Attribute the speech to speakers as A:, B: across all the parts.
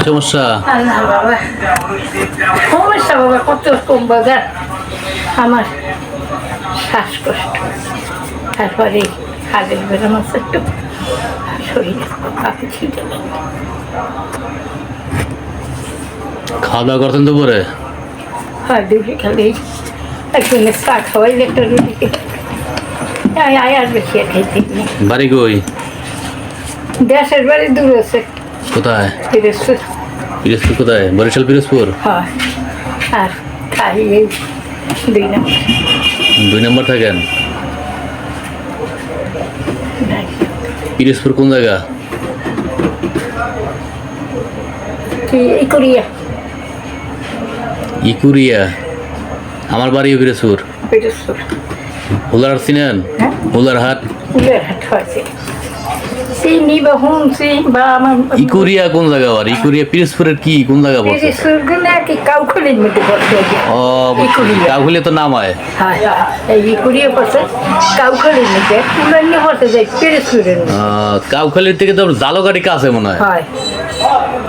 A: সমস্যা?
B: সমস্যা বাবা কত কম বাজার আমার শ্বাসকষ্ট তারপরে বেরোনো আছে একটু। শরীরে কাপে ছিটে
A: খাওয়া দাওয়া করতেন তো পরে
B: হয় খালি একজনের চা খাওয়াই একটা রুটি আয় আর বেশি খাইতে
A: বাড়ি কই?
B: দেশের বাড়ি দূর আছে
A: কোথায়?
B: ফিরেছে
A: পিরোজপুর কোথায়? বরিশাল পিরোজপুর?
B: হয়। আর খাই এই দুই নম্বর।
A: দুই নম্বর থাকেন? পিরোজপুর কোন জায়গা?
B: কি এই করিয়া
A: ইকুরিয়া। আমার বাড়িও পিরোজপুর।
B: ফিরেছে
A: হুলার চিনেন? হুলার হাট
B: ফুলের হাট চিনি বা শুনছি বা আমার
A: ইকুরিয়া কোন জায়গা আবার? ইকুরিয়া পিরোজপুরের কি কোন জায়গা পড়ছে?
B: পিরিসুরগুলো কি কাউখালির মধ্যে পড়ছে
A: ও
B: ইকুরিয়া
A: তো
B: হ্যাঁ। হ্যাঁ এই ইকুরিয়া পড়ছে কাউখালির মধ্যে। পুরানি পড়ছে যাই পিরিসুরের
A: কাউখালীর থেকে তো জালগাড়ি কাছে মনে হয়।
B: হয়।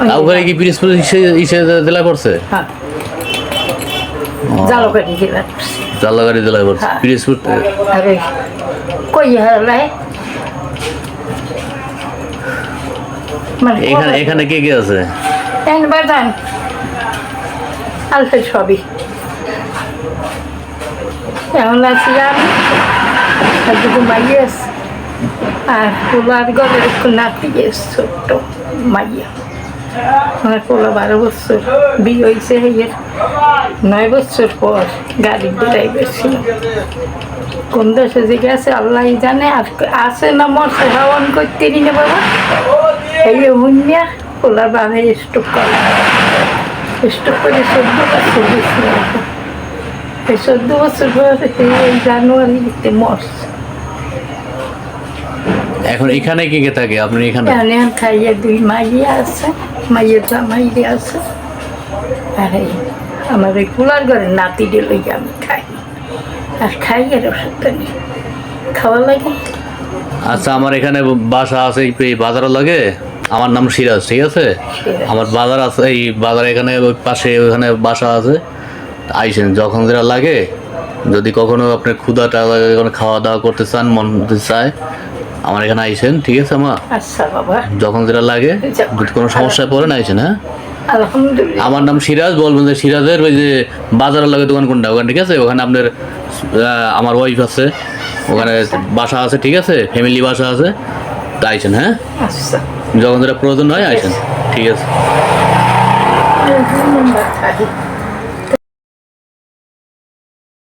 A: কাউখালী কি পিরোজপুর ইসে জেলায় পড়ছে?
B: হ্যাঁ। জালকাটি জেলা
A: জালগাড়ি জেলায় পড়ছে।
B: হ্যাঁ।
A: পিরোজপুর
B: কই হারালাই
A: এখানে এখানে কে কে আছে?
B: বাদান সবই এখন আছি আর দুটো মাইয়ে আছে। আর পোলার গলের একটু নাতি ছোট্ট মাইয়া। আমার পোলা বারো বছর বিয়ে হয়েছে এর নয় বছর পর গাড়ির ড্রাইভার ছিল কোন দেশে যে গেছে আল্লাহ জানে। আর আছে না মরছে হাওয়ান করতে না বাবা? এই হুনিয়া পোলার বাবা স্টোক করে। স্টোক করে চোদ্দ বছর গেছিল এই চোদ্দ বছর পরে এই জানুয়ারিতে মরছে।
A: এখন এখানে কে কে থাকে? আপনি এখানে?
B: এখানে খাইয়ে দুই মাইয়ে আছে মাইয়ের জামাইরে আছে। আর এই আমার ওই কুলার ঘরে নাতি দিল আমি খাই। আর খাই আর ওষুধ নেই খাওয়া লাগে?
A: আচ্ছা আমার এখানে বাসা আছে এই এই বাজারের লাগে? আমার নাম সিরাজ ঠিক আছে? আমার বাজার আছে এই বাজার এখানে ওই পাশে ওখানে বাসা আছে। আইসেন যখন যেটা লাগে যদি কখনো আপনি ক্ষুদাটা লাগে কোনো খাওয়া দাওয়া করতে চান মন চায় আমার এখানে আইসেন ঠিক আছে মা?
B: আচ্ছা বাবা।
A: যখন যেটা লাগে যদি কোনো সমস্যায় পড়েন আইসেন হ্যাঁ? আমার নাম সিরাজ বলবেন যে সিরাজের ওই যে বাজারের লাগে দোকান কোনটা ওখানে ঠিক আছে? ওখানে আপনার আমার ওয়াইফ আছে ওখানে বাসা আছে ঠিক আছে? ফ্যামিলি বাসা আছে। আইসেন হ্যাঁ? যখন যেটা প্রয়োজন হয় আইসেন ঠিক আছে।